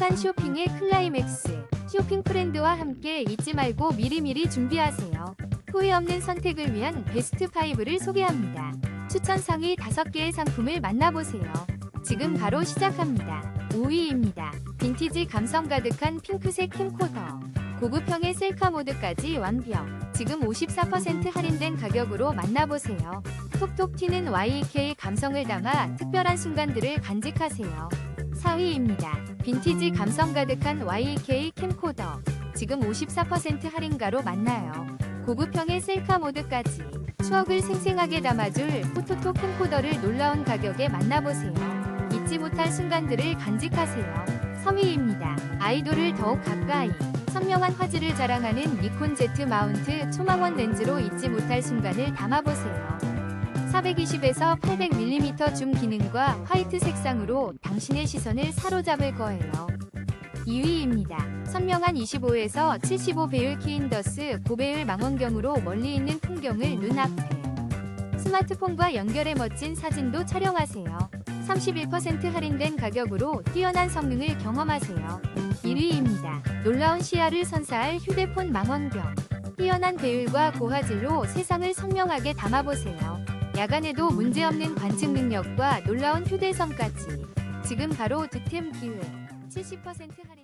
행복한 쇼핑의 클라이맥스. 쇼핑 프렌드와 함께 잊지 말고 미리미리 준비하세요. 후회 없는 선택을 위한 베스트 5를 소개합니다. 추천 상위 5개의 상품을 만나보세요. 지금 바로 시작합니다. 5위입니다. 빈티지 감성 가득한 핑크색 캠코더. 고급형의 셀카 모드까지 완벽. 지금 54% 할인된 가격으로 만나보세요. 톡톡 튀는 YK 감성을 담아 특별한 순간들을 간직하세요. 4위입니다. 빈티지 감성 가득한 YK 캠코더. 지금 54% 할인가로 만나요. 고급형의 셀카 모드까지 추억을 생생하게 담아줄 포토톡 캠코더를 놀라운 가격에 만나보세요. 잊지 못할 순간들을 간직하세요. 3위입니다. 아이돌을 더욱 가까이 선명한 화질을 자랑하는 니콘 Z 마운트 초망원 렌즈로 잊지 못할 순간을 담아보세요. 420에서 800mm 줌 기능과 화이트 색상으로 당신의 시선을 사로잡을 거예요. 2위입니다. 선명한 25에서 75 배율 키인더스 고배율 망원경으로 멀리 있는 풍경을 눈앞에 스마트폰과 연결해 멋진 사진도 촬영하세요. 31% 할인된 가격으로 뛰어난 성능을 경험하세요. 1위입니다. 놀라운 시야를 선사할 휴대폰 망원경. 뛰어난 배율과 고화질로 세상을 선명하게 담아보세요. 야간에도 문제없는 관측 능력과 놀라운 휴대성까지. 지금 바로 득템 기회. 70% 할인.